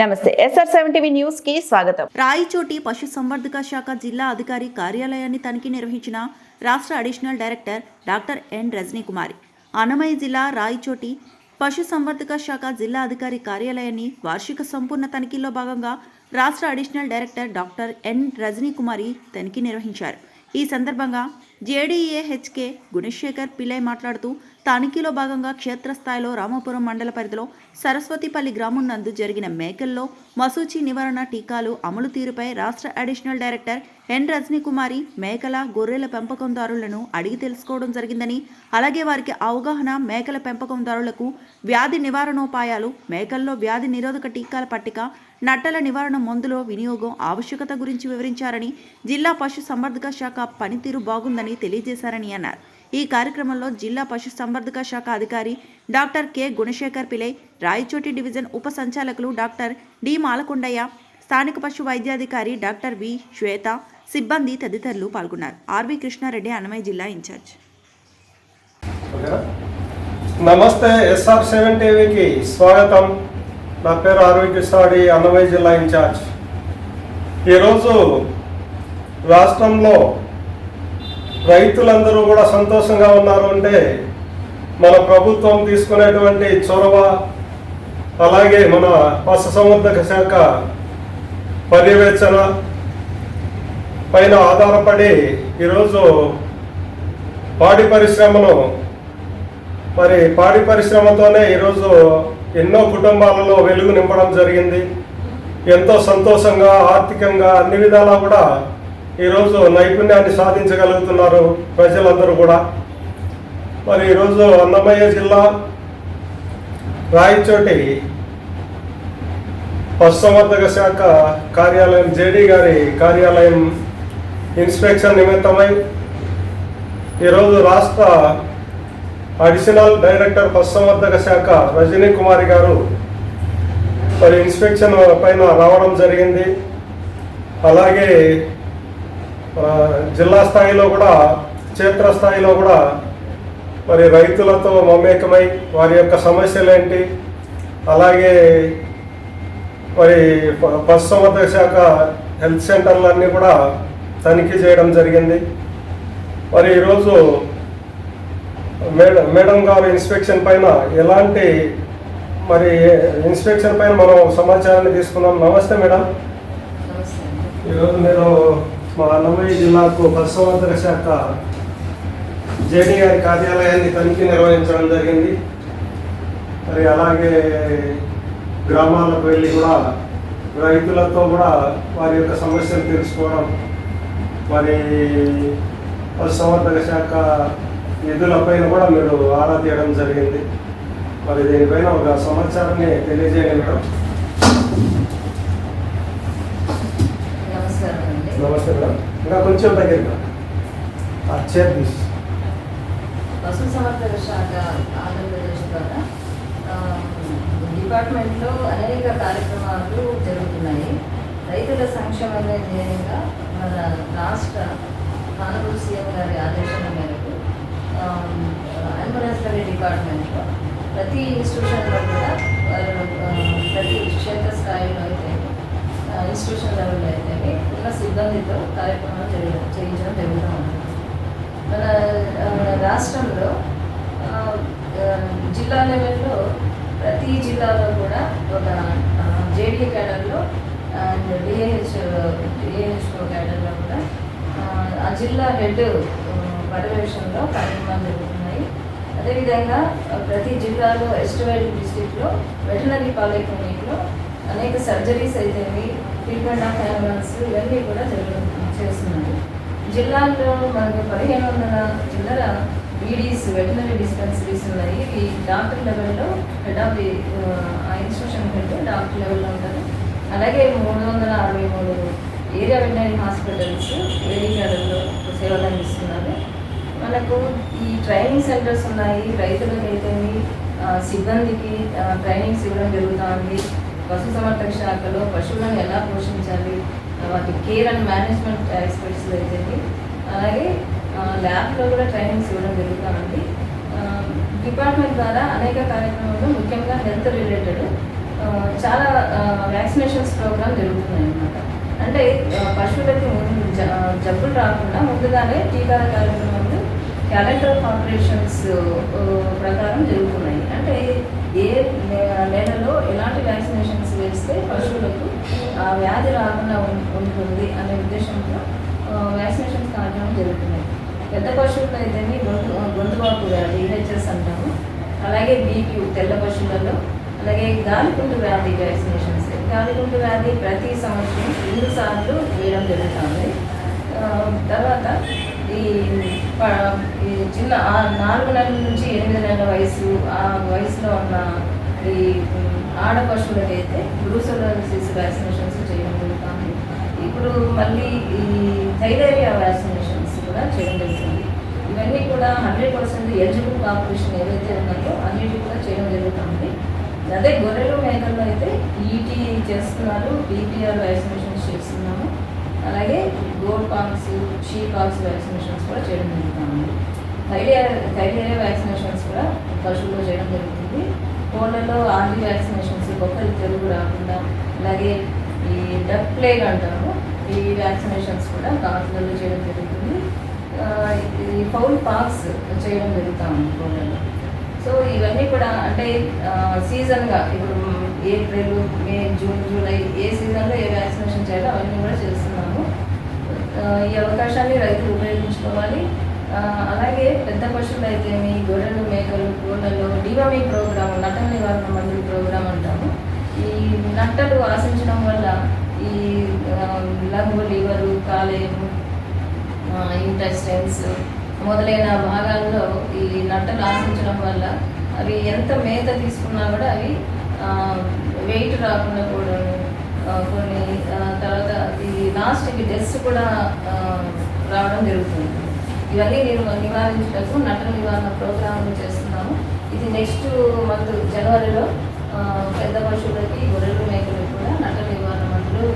నమస్తే SR seven TV న్యూస్కి స్వాగతం. రాయచోటి పశు సంవర్ధక శాఖ జిల్లా అధికారి కార్యాలయాన్ని తనిఖీ నిర్వహించిన రాష్ట్ర additional director doctor N Rajani Kumari Annamayya జిల్లా రాయచోటి పశు సంవర్ధక శాఖ జిల్లా అధికారి కార్యాలయాన్ని వార్షిక సంపూర్ణ తనిఖీలో భాగంగా రాష్ట్ర additional director doctor N Rajani Kumari తనిఖీ నిర్వహించారు. ఈ సందర్భంగా జేడీఏహెచ్కే గుణశేఖర్ పిల్లై మాట్లాడుతూ తనిఖీలో భాగంగా క్షేత్రస్థాయిలో రామాపురం మండల పరిధిలో సరస్వతిపల్లి గ్రామం నందు జరిగిన మేకల్లో మసూచి నివారణ టీకాలు అమలు తీరుపై రాష్ట్ర అడిషనల్ డైరెక్టర్ ఎన్ రజనీకుమారి మేకల గొర్రెల పెంపకందారులను అడిగి తెలుసుకోవడం జరిగిందని అలాగే వారికి అవగాహన మేకల పెంపకందారులకు వ్యాధి నివారణోపాయాలు మేకల్లో వ్యాధి నిరోధక టీకాల పట్టిక నట్టల నివారణ మందులో వినియోగం ఆవశ్యకత గురించి వివరించారని జిల్లా పశు సంవర్ధక శాఖ పనితీరు బాగుందని తెలియజేశారని అన్నారు. ఈ కార్యక్రమంలో జిల్లా పశు సంవర్ధక శాఖ అధికారి doctor K. Gunasekhar Pillai Rayachoti division ఉప సంచాలకులు డాక్టర్ డి. మాలకొండయ్య స్థానిక పశు వైద్యాధికారి డాక్టర్ వి. శ్వేత సిబ్బంది తదితరులు పాల్గొన్నారు. ఆర్వి కృష్ణారెడ్డి అన్నమయ్య జిల్లా ఇన్ఛార్జ్. నమస్తే ఎస్ఆర్ సెవెన్ టీవీకి స్వాగతం. నా పేరు ఆరోగ్య కృష్ణాడి అన్నమయ్య జిల్లా ఇన్ఛార్జ్. ఈరోజు రాష్ట్రంలో రైతులందరూ కూడా సంతోషంగా ఉన్నారు అంటే మన ప్రభుత్వం తీసుకునేటువంటి చొరవ అలాగే మన పశుసంవర్ధక శాఖ పర్యవేక్షణ పైన ఆధారపడి ఈరోజు పాడి పరిశ్రమను మరి పాడి పరిశ్రమతోనే ఈరోజు ఎన్నో కుటుంబాలలో వెలుగు నింపడం జరిగింది. ఎంతో సంతోషంగా ఆర్థికంగా అన్ని విధాలా కూడా ఈరోజు నైపుణ్యాన్ని సాధించగలుగుతున్నారు ప్రజలందరూ కూడా. మరి ఈరోజు అన్నమయ్య జిల్లా రాయచోటి పశుసంవర్ధక శాఖ కార్యాలయం జేడీ గారి కార్యాలయం ఇన్స్పెక్షన్ నిమిత్తమై ఈరోజు రాష్ట్ర అడిషనల్ డైరెక్టర్ పశుసంవర్ధక శాఖ రజనీ కుమారి గారు మరి ఇన్స్పెక్షన్ పైన రావడం జరిగింది. అలాగే జిల్లా స్థాయిలో కూడా క్షేత్ర స్థాయిలో కూడా మరి రైతులతో మమేకమై వారి యొక్క సమస్యలు ఏంటి అలాగే మరి పశుసంవర్ధక శాఖ హెల్త్ సెంటర్లన్నీ కూడా తనిఖీ చేయడం జరిగింది. మరి ఈరోజు మేడం మేడం గారు ఇన్స్పెక్షన్ పైన ఎలాంటి మరి ఇన్స్పెక్షన్ పైన మనం సమాచారాన్ని తీసుకున్నాం. నమస్తే మేడం. ఈరోజు మీరు మా అన్నమయ్య జిల్లాకు పశుసంవర్ధక శాఖ జేడీ గారి కార్యాలయాన్ని తనిఖీ నిర్వహించడం జరిగింది. మరి అలాగే గ్రామాలకు వెళ్ళి కూడా రైతులతో కూడా వారి యొక్క సమస్యలు తెలుసుకోవడం. మరి పశుసంవర్ధక శాఖ నిధులపైన కూడా మీరు ఆరా తీయడం జరిగింది. మరి దీనిపైన ఒక సమాచారాన్ని అండి. నమస్తే మేడం. ఇంకా కొంచెం దగ్గర చైర్ ప్లీజ్ పశు సంవర్ధక శాఖ ఆంధ్రప్రదేశ్ ద్వారా డిపార్ట్మెంట్లో అనేక కార్యక్రమాలు జరుగుతున్నాయి. రైతుల ధ్యేయంగా మన రాష్ట్ర కానపూర్ సీఎం గారి ఆదేశాల మేరకు అంబులెన్స్ అనే డిపార్ట్మెంట్లో ప్రతి ఇన్స్టిట్యూషన్లో కూడా వారు ప్రతి క్షేత్ర స్థాయిలో అయితే ఇన్స్టిట్యూషన్ లెవెల్లో అయితే ఉన్న సిబ్బందితో కార్యక్రమాలు జరిగి చేయించడం జరుగుతూ ఉంటుంది. మన రాష్ట్రంలో జిల్లా లెవెల్లో ప్రతి జిల్లాలో కూడా ఒక జేడీ క్యాడర్లో అండ్ డిఏహెచ్ డిఏహెచ్ఓ క్యాడర్లో కూడా ఆ జిల్లా హెడ్ పర్యవేక్షణలో కార్యక్రమాలు జరుగుతున్నాయి. అదేవిధంగా ప్రతి జిల్లాలో ఎస్టివైడ్ డిస్టిక్లో వెటనరీ పాలిక్లినిక్లో అనేక సర్జరీస్ అయితేవి ట్రీట్మెంట్ ఆఫ్ యానిమల్స్ ఇవన్నీ కూడా జరుగు చేస్తున్నారు. జిల్లాల్లో మనకు పదిహేను వందల చిల్లర బీడీస్ వెటనరీ డిస్పెన్సరీస్ ఉన్నాయి. ఇవి డాక్టర్ లెవెల్లో హెడ్ ఆఫ్ ది ఆ ఇన్స్టిట్యూషన్ హెడ్ డాక్టర్ లెవెల్లో ఉంటారు. అలాగే మూడు వందల అరవై మూడు ఏరియా వెటనరీ హాస్పిటల్స్ వేదికలలో సేవలు అందిస్తున్నారు మనకు ఈ ట్రైనింగ్ సెంటర్స్ ఉన్నాయి. రైతులకు అయితే సిబ్బందికి ట్రైనింగ్స్ ఇవ్వడం జరుగుతుంది. పశు సంవర్ధక శాఖలో పశువులను ఎలా పోషించాలి? వాటి కేర్ అండ్ మేనేజ్మెంట్ ఎక్స్పర్ట్స్ అయితే అలాగే ల్యాబ్లో కూడా ట్రైనింగ్స్ ఇవ్వడం జరుగుతుంది. డిపార్ట్మెంట్ ద్వారా అనేక కార్యక్రమాలు ముఖ్యంగా హెల్త్ రిలేటెడ్ చాలా వ్యాక్సినేషన్స్ ప్రోగ్రామ్ జరుగుతున్నాయి అన్నమాట అంటే పశువులకి ముందు జబ్బులు రాకుండా ముందుగానే టీకాల కార్యక్రమం క్యాలెండర్ ఆఫ్ ప్రకారం జరుగుతున్నాయి. అంటే ఏ నెలలో ఎలాంటి వ్యాక్సినేషన్స్ వేస్తే పశువులకు ఆ వ్యాధి రాకుండా ఉంటుంది అనే ఉద్దేశంతో వ్యాక్సినేషన్స్ కార్యక్రమం జరుగుతున్నాయి. పెద్ద పశువులు అయితేనే గొంతు గొంతుబాపు వ్యాధి ఈహెచ్ఎస్ అంటాము. అలాగే బీపీ తెల్ల పశువులలో అలాగే గాలికుంటు వ్యాధి వ్యాక్సినేషన్స్. గాలికుంటు వ్యాధి ప్రతి సంవత్సరం రెండు సార్లు వేయడం జరుగుతుంది. తర్వాత ఈ ప- ఈ చిన్న నాలుగు నెలల నుంచి ఎనిమిది నెలల వయసు ఆ వయసులో ఉన్న ఈ ఉమ్, ఆడ పశువులకైతే బ్రూసోలోసిస్ వ్యాక్సినేషన్స్ చేయడం జరుగుతుంది. ఇప్పుడు మళ్ళీ ఈ థైలేరియా వ్యాక్సినేషన్స్ కూడా చేయడం జరుగుతుంది. ఇవన్నీ కూడా హండ్రెడ్ పర్సెంట్ ఎలిజిబుల్ పాపులేషన్ ఏదైతే ఉన్నాయో అన్నిటి కూడా చేయడం జరుగుతుంది. అదే గొర్రెలు మేకల్లో అయితే ఈటీ చేస్తున్నారు బీపీఆర్ వ్యాక్సినేషన్స్ చేస్తున్నాము. అలాగే goat pox sheep pox vaccinations కూడా చేయడం జరుగుతుంది. థైలియా థైలియా వ్యాక్సినేషన్స్ కూడా పశువుల్లో చేయడం జరుగుతుంది. కోళ్ళలో ఆర్డీ వ్యాక్సినేషన్స్ ఒకరి తెలుగు రాకుండా అలాగే ఈ డక్ ప్లేగ్ అంటాము ఈ వ్యాక్సినేషన్స్ కూడా కాకులలో చేయడం జరుగుతుంది. ఈ ఫౌల్ పాక్స్ చేయడం జరుగుతాము కోళ్ళలో సో ఇవన్నీ కూడా అంటే సీజన్గా ఇప్పుడు ఏప్రిల్ మే జూన్ జూలై ఏ సీజన్లో ఏ వ్యాక్సినేషన్ చేయాలో అవన్నీ కూడా చేస్తున్నాము ఈ అవకాశాన్ని రైతులు ఉపయోగించుకోవాలి. అలాగే పెద్ద పశువులు మీ గొర్రెలు మేకలు కోళ్ళలో డివమి ప్రోగ్రాం నటన నివారణ మందులు ప్రోగ్రాం అంటాము. ఈ నట్టలు ఆశించడం వల్ల ఈ లంగు లివరు కాలేయం ఇంటెస్టైన్స్ మొదలైన భాగాల్లో ఈ నట్టలు ఆశించడం వల్ల అవి ఎంత మేత తీసుకున్నా కూడా అవి వెయిట్ రాకుండా పోవడం కొన్ని తర్వాత ఈ లాస్ట్కి డెస్ కూడా రావడం జరుగుతుంది. ఇవన్నీ నేను నివారించటకు నటన నివారణ ప్రోగ్రాంలు చేస్తున్నాము. ఇది నెక్స్ట్ మంత్ జనవరిలో పెద్ద పశువులకి గొర్రెలు మేకలు కూడా నటన నివారణ మందులు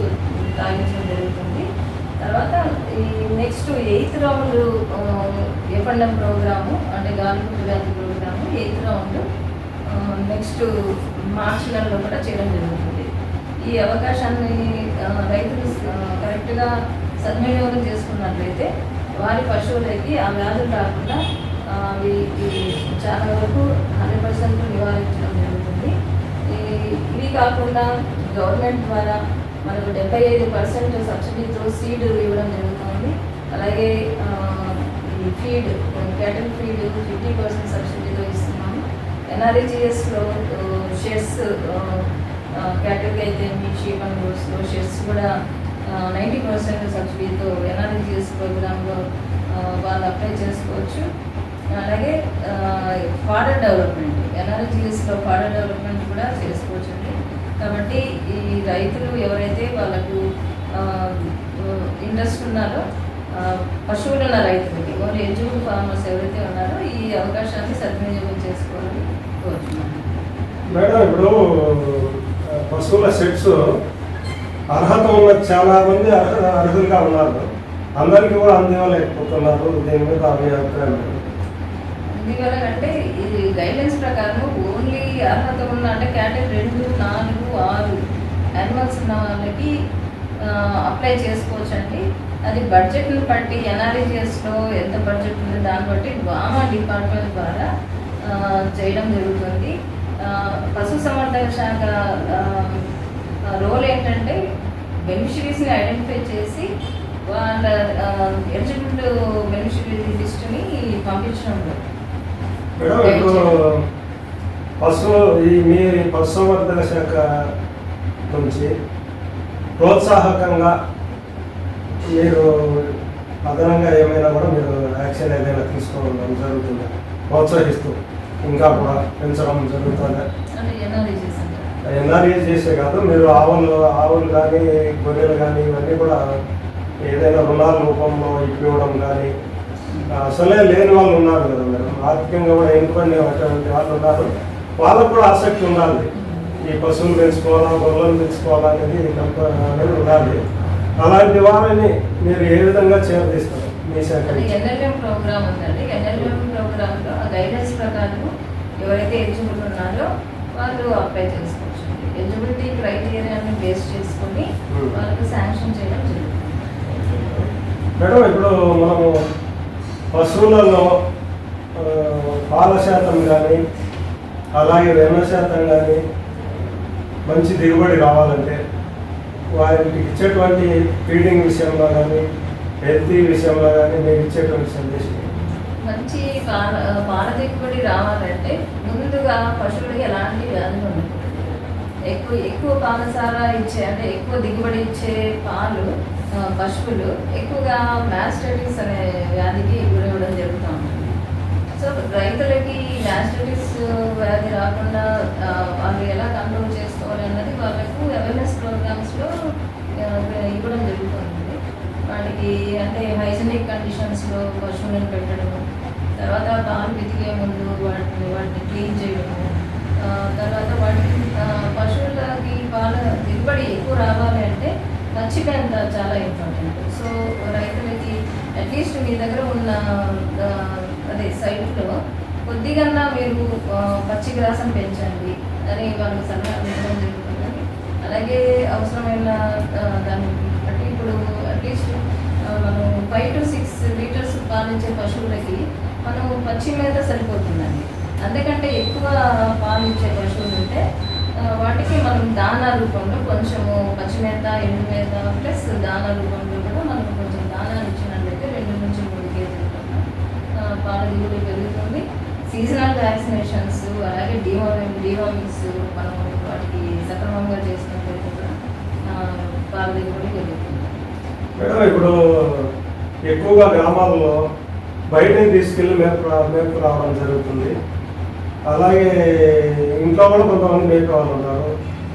తాగించడం జరుగుతుంది. తర్వాత ఈ నెక్స్ట్ ఎయిత్ రౌండ్ ఎఫండం ప్రోగ్రాము అంటే గవర్నమెంట్ వ్యాధి programme eighth round next March నెలలో కూడా చేయడం జరుగుతుంది. ఈ అవకాశాన్ని రైతులు కరెక్ట్గా సద్వినియోగం చేసుకున్నట్లయితే వారి పశువులకి ఆ వ్యాధులు రాకుండా అవి చాలా వరకు హండ్రెడ్ పర్సెంట్ నివారించడం జరుగుతుంది. ఈ- ఇవి కాకుండా గవర్నమెంట్ ద్వారా మనకు డెబ్బై ఐదు పర్సెంట్ సబ్సిడీతో సీడ్ ఇవ్వడం జరుగుతుంది. అలాగే ఈ feed cattle feed fifty percent సబ్సిడీతో ఇస్తున్నాము. ఎన్ఆర్ఈజిఎస్లో షెడ్స్ క్యాటల్కి అయితే మీ షీప్ అండ్ కూడా నైంటీ పర్సెంట్ సబ్సిడీతో ఎన్ఆర్ఈజిఎస్ ప్రోగ్రాంలో వాళ్ళు అప్లై చేసుకోవచ్చు. అలాగే ఫాడర్ డెవలప్మెంట్ ఎన్ఆర్జీఎస్లో ఫాడర్ డెవలప్మెంట్ కూడా చేసుకోవచ్చు అండి కాబట్టి ఈ రైతులు ఎవరైతే వాళ్ళకు ఇంట్రెస్ట్ ఉన్నారో పశువులు ఉన్న రైతులకి ఓన్లీ ఎలిజిబుల్ ఫార్మర్స్ ఎవరైతే ఉన్నారో ఈ అవకాశాన్ని సద్వినియోగం చేసుకోవాలని కోరుతున్నాను మేడం ఇప్పుడు ఆ, పశువుల సెట్స్ అర్హత ఉన్న చాలా మంది అర్హత అర్హులుగా ఉన్నారు. అందరికీ కూడా అందివ్వలేకపోతున్నారు. దీని మీద మీ అభిప్రాయం. ఏంటి? ఎందువల్ల గైడ్లైన్స్ ప్రకారం ఓన్లీ అర్హత ఉన్న అంటే కేటగిరీ రెండు నాలుగు ఆరు యానిమల్స్ ఉన్న వాళ్ళకి అప్లై చేసుకోవచ్చు అండి అది బడ్జెట్ని బట్టి ఎన్ఆర్ఈజిఎస్లో ఎంత బడ్జెట్ ఉంది దాన్ని బట్టి వామా డిపార్ట్మెంట్ ద్వారా చేయడం జరుగుతుంది. పశు సంవర్ధక శాఖ రోల్ ఏంటంటే బెనిఫిషరీస్ని ఐడెంటిఫై చేసి వాళ్ళ ఎలిజిబుల్ బెనిఫిషరీ లిస్టుని పంపించడంలో పశు ఈ మీ పశుసంవర్ధక శాఖ నుంచి ప్రోత్సాహకంగా మీరు అదనంగా ఏమైనా కూడా మీరు యాక్షన్ ఏదైనా తీసుకోవడం జరుగుతుంది? ప్రోత్సహిస్తూ. ఇంకా కూడా పెంచడం జరుగుతుంది. ఎన్ఆర్ఏ చేసే కాదు మీరు ఆవులు ఆవులు కానీ గొర్రెలు కానీ ఇవన్నీ కూడా ఏదైనా రుణాల రూపంలో ఇప్పివ్వడం కానీ అసలే లేని వాళ్ళు ఉన్నారు కదా మేడం. ఆర్థికంగా కూడా ఎన్నుకొని అటువంటి వాళ్ళు ఉన్నారు. వాళ్ళకు కూడా ఆసక్తి ఉండాలి. ఈ పశువులు పెంచుకోవాలా గొర్రెలు పెంచుకోవాలా అనేది అనేది ఉండాలి. అలాంటి వారిని మీరు ఏ విధంగా చేరదీస్తారు? మీ శాఖ అది నుంచి? ఎన్ఎల్ఎం ప్రోగ్రామ్ ఉందండి ఎన్ఎల్ఎం ప్రోగ్రామ్లో ఆ గైడెన్స్ ప్రకారం ఎవరైతే ఎలిజిబుల్ ఉన్నారో వాళ్ళు అప్లై చేసుకోవచ్చు. ఎలిజిబిలిటీ క్రైటీరియాని బేస్ చేసుకొని. వాళ్ళకి శాంక్షన్ చేయడం జరుగుతుంది. మేడం ఇప్పుడు మనము పశువులలో పాల శాతం కానీ అలాగే వెన్న శాతం కానీ మంచి దిగుబడి రావాలంటే వారికి ఇచ్చేటువంటి ఫీడింగ్ విషయంలో కానీ హెల్తీ విషయంలో కానీ మీరు ఇచ్చేటువంటి సందేశం మంచి పాల పాల దిగుబడి రావాలంటే ముందుగా పశువులకి ఎలాంటి వ్యాధులు ఉండదు ఎక్కువ ఎక్కువ పాలసార ఇచ్చే అంటే ఎక్కువ దిగుబడి ఇచ్చే పాలు పశువులు ఎక్కువగా మ్యాస్టైటిస్ అనే వ్యాధికి గురవ్వడం జరుగుతూ ఉంటుంది. సో రైతులకి మ్యాస్టైటిస్ వ్యాధి రాకుండా వాళ్ళు ఎలా కంట్రోల్ చేసుకోవాలి అన్నది వాళ్ళకు అవేర్నెస్ ప్రోగ్రామ్స్లో ఇవ్వడం జరుగుతుంది. వాటికి అంటే హైజెనిక్ కండిషన్స్లో పశువులను పెట్టడము తర్వాత పాలు పితికే ముందు వాటిని వాటిని క్లీన్ చేయడము తర్వాత వాటికి పశువులకి పాల దిగుబడి ఎక్కువ రావాలి అంటే ఖచ్చితంగా చాలా ఇంపార్టెంట్. సో రైతులకి అట్లీస్ట్ మీ దగ్గర ఉన్న అదే సైట్లో కొద్దిగా మీరు పచ్చి గ్రాసం పెంచండి అని వాళ్ళు సలహా ఇవ్వడం జరుగుతుంది. అలాగే అవసరమైన ఆ, దాన్ని ఇప్పుడు అట్లీస్ట్ మనం ఫైవ్ టు సిక్స్ లీటర్స్ పాలించే పశువులకి మనం పచ్చి మేత సరిపోతుందండి. అంతకంటే ఎక్కువ పాలించే పశువులు ఉంటే వాటికి మనం దానా రూపంలో కొంచెము పచ్చి మేత ఎండు మేత ప్లస్ దానా రూపంలో కూడా మనం కొంచెం దానా ఇచ్చినట్లయితే రెండు నుంచి మూడు కేజీల పాల దిగుబడి పెరుగుతుంది. సీజనల్ వ్యాక్సినేషన్స్ అలాగే డివామింగ్ డివామింగ్స్ మనం వాటికి సక్రమంగా చేసుకున్నట్లయితే కూడా పాల దిగుబడి మేడం ఇప్పుడు ఎక్కువగా గ్రామాల్లో బయటకి తీసుకెళ్ళి మేపు మేపు రావడం జరుగుతుంది. అలాగే ఇంట్లో కూడా కొంతమంది మేపే వాళ్ళు ఉన్నారు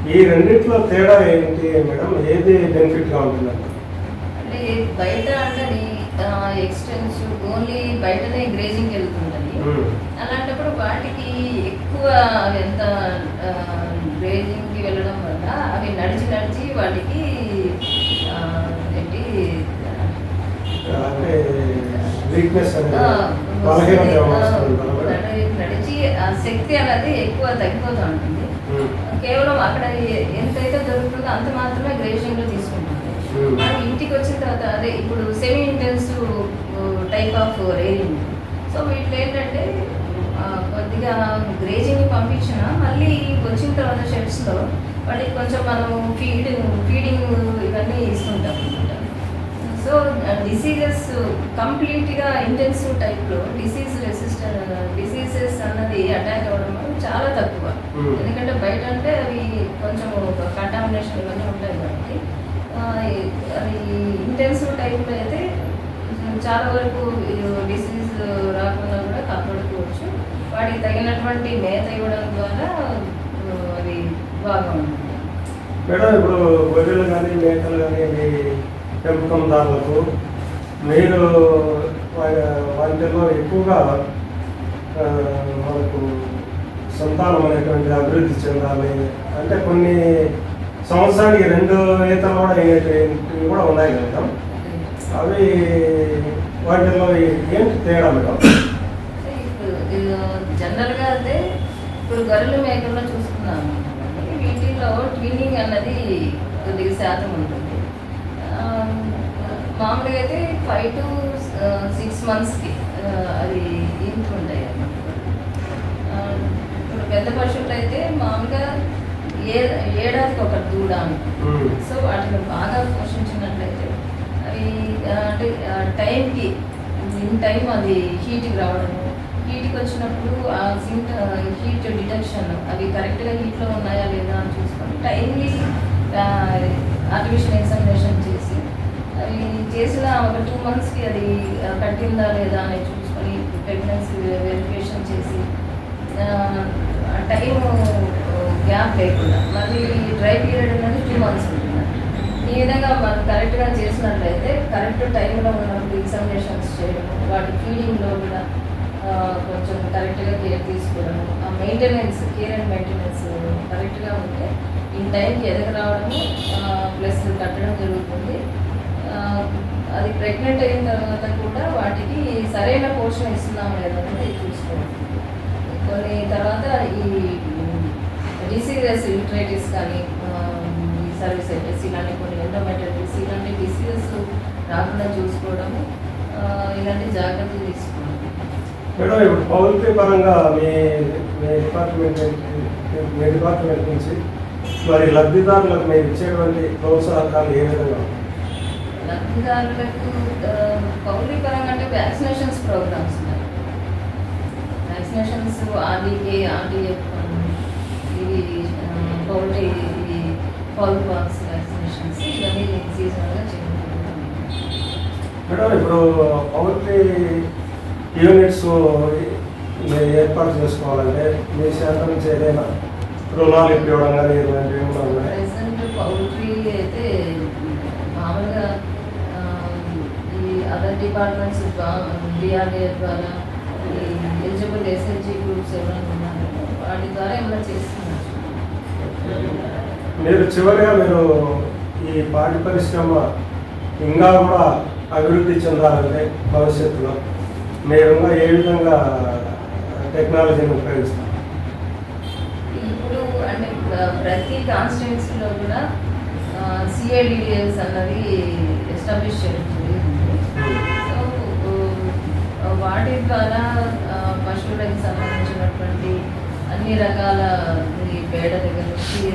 ఈ రెండిట్లో తేడా ఏంటి మేడం? ఏది బెనిఫిట్గా ఉంటుందండి అంటే బయట అంటే ఎక్స్టెన్సివ్ ఓన్లీ బయటనే గ్రేజింగ్ వెళ్తుంటుంది. అలాంటప్పుడు వాటికి ఎక్కువ అవి ఎంత గ్రేజింగ్కి వెళ్ళడం వల్ల అవి నడిచి నడిచి వాటికి ఆ, ఏంటి అంటే వీక్నెస్ నడిచి ఆ శక్తి అనేది ఎక్కువ తగ్గిపోతూ ఉంటుంది. కేవలం అక్కడ ఎంతైతే దొరుకుతుందో అంత మాత్రమే గ్రేజింగ్లో తీసుకుంటుంది. Hmm. మనం ఇంటికి వచ్చిన తర్వాత అదే ఇప్పుడు semi intensive type of rearing so వీటిలో ఏంటంటే కొద్దిగా గ్రేజింగ్ పంపించిన మళ్ళీ వచ్చిన తర్వాత షెడ్స్లో వాటికి కొంచెం మనం ఫీడ్ ఫీడింగ్ ఇవన్నీ ఇస్తుంటాం అనమాట సో డిసీజెస్ కంప్లీట్గా ఇంటెన్సివ్ టైప్లో డిసీజ్ రెసిస్టెంట్ డిసీజెస్ అన్నది అటాక్ అవ్వడం చాలా తక్కువ. Hmm. ఎందుకంటే బయట అంటే అవి కొంచెం కంటామినేషన్ ఇవన్నీ ఉంటాయి కాబట్టి అది ఇంటెన్సివ్ టైప్లో అయితే చాలా వరకు డిసీజ్ రాకుండా కూడా కాపాడుకోవచ్చు. వాటికి తగినటువంటి మేత ఇవ్వడం ద్వారా అవి బాగా ఉంటుంది మేడం ఇప్పుడు గొర్రెలు కానీ మేకలు కానీ పెంపకందారులకు మీరు వా- వాటిలో ఎక్కువగా మనకు సంతానం అనేటువంటి అభివృద్ధి చెందాలి. అంటే కొన్ని సంవత్సరానికి రెండు ఈతలు కూడా అయినటువంటివి కూడా ఉన్నాయి కదా అవి వాటిలో ఏంటి తేడా మేడం? జనరల్గా అయితే ఇప్పుడు గొర్రెలు మేకల్లో చూసుకున్నాము. వీటిలో వీటిల్లో ట్విన్నింగ్ అన్నది కొద్దిగా శాతం ఉంటుంది. మామూలుగా అయితే ఫైవ్ టు సిక్స్ మంత్స్కి అది ఈంతు ఉంటాయి అన్నమాట ఇప్పుడు పెద్ద పశువులు అయితే మామూలుగా ఏ ఏడాదికి ఒక దూడ. సో వాటిని బాగా పోషించినట్లయితే అవి అంటే టైంకి ఇన్ టైం అది హీట్కి రావడము. హీట్కి వచ్చినప్పుడు ఆ సింక్ హీట్ డిటెక్షన్ అవి కరెక్ట్గా హీట్లో ఉన్నాయా లేదా అని చూసుకొని టైంలీ ఆర్టిఫిషియల్ ఎగ్జామినేషన్ చేసి చేసిన ఒక టూ మంత్స్కి అది కట్టిందా లేదా అని చూసుకొని ప్రెగ్నెన్సీ వెరిఫికేషన్ చేసి టైం గ్యాప్ లేకుండా మళ్ళీ డ్రై పీరియడ్ అనేది టూ మంత్స్ ఉంటుంది? ఈ విధంగా మనం కరెక్ట్గా చేసినట్లయితే కరెక్ట్ టైంలో మనం ఎగ్జామినేషన్స్ చేయడం వాటి ఫీడింగ్లో కూడా కొంచెం కరెక్ట్గా కేర్ తీసుకోవడం ఆ మెయింటెనెన్స్ కేర్ అండ్ మెయింటెనెన్స్ కరెక్ట్గా ఉంటే ఈ టైంకి ఎదగరావడము ప్లస్ కట్టడం జరుగుతుంది. అది ప్రెగ్నెంట్ అయిన తర్వాత కూడా వాటికి సరైన పోషణ ఇస్తున్నాం లేదన్నది చూసుకోవాలి. కొన్ని తర్వాత ఈ డిసీజెస్ యూట్రైటిస్ కానీ సర్వీస్ సర్వీసైటిస్ ఇలాంటి కొన్ని ఎండోమెట్రైటిస్ ఇలాంటి డిసీజెస్ రాకుండా చూసుకోవడము ఇలాంటి జాగ్రత్తలు తీసుకోవడం మేడం ఇప్పుడు పౌల్ట్రీ పరంగా మీ మీ డిపార్ట్మెంట్ మీ డిపార్ట్మెంట్ నుంచి మరి లబ్ధిదారులకు మీరు ఇచ్చేటువంటి ప్రోత్సాహకాలు ఏ విధంగా లబ్ధిదారులకు పౌల్ట్రీ పరంగా అంటే వ్యాక్సినేషన్స్ ప్రోగ్రామ్స్ ఉన్నాయి. వ్యాక్సినేషన్స్ ఆర్డీకే ఆర్డీఎఫ్ ఇవి పౌల్ట్రీ ఇవి పౌల్ పాక్స్ వ్యాక్సినేషన్స్ ఇవన్నీ సీజనల్గా చేయడం మేడం ఇప్పుడు పౌల్ట్రీ యూనిట్స్ ఏర్పాటు చేసుకోవాలంటే మీ శాతం నుంచి ఏదైనా రుణాలు ఇప్పివ్వడం కానీ ఇలాంటివి ఉన్నాయి? ప్రెసెంట్ పౌల్ట్రీ అయితే మామూలుగా అదర్ డిపార్ట్మెంట్స్ డిఆర్డిఏ ద్వారా ఎలిజిబుల్ ఎస్ఎల్జీ గ్రూప్స్ ఎవరైనా ఉన్నారు వాటి ద్వారా ఏమైనా చేస్తున్నారు? మీరు చివరిగా మీరు ఈ పాడి పరిశ్రమ ఇంకా కూడా అభివృద్ధి చెందాలంటే భవిష్యత్తులో మీరు ఏ విధంగా టెక్నాలజీని ఉపయోగిస్తారు? ఇప్పుడు అంటే ప్ర- ప్రతి కాన్స్టిట్యున్సీలో కూడా సిఐడిడిఎస్ అన్నది ఎస్టాబ్లిష్ చేయడం ఆ, వాటి ద్వారా పశువులకు సంబంధించినటువంటి అన్ని రకాల పేడ దగ్గర నుంచి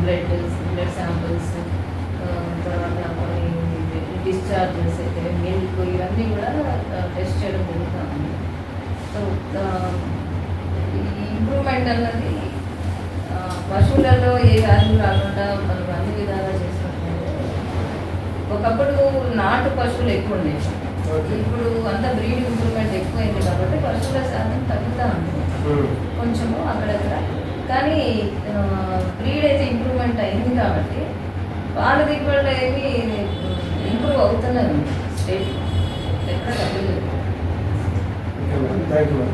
బ్లడ్ బ్లడ్ శాంపిల్స్ తర్వాత కొన్ని డిశ్చార్జెస్ అయితే మిల్క్ ఇవన్నీ కూడా టెస్ట్ చేయడం జరుగుతుంది సో ఈ ఇంప్రూవ్మెంట్ అన్నది పశువులలో ఏ వ్యాధులు రాకుండా మనం అన్ని విధాలా చేస్తున్నాం ఒకప్పుడు నాటు పశువులు ఎక్కువ ఉండేవి. ఇప్పుడు అంతా బ్రీడ్ ఇంప్రూవ్మెంట్ ఎక్కువైంది కాబట్టి పశువుల శాతం తగ్గుతూ ఉంది. కొంచెము అక్కడక్కడ. కానీ బ్రీడ్ అయితే ఇంప్రూవ్మెంట్ అయింది కాబట్టి పాల దిగుబడులు ఏమి ఇంప్రూవ్ అవుతున్నాయి స్టేట్ ఎక్కడ తగ్గలేదు. Thank you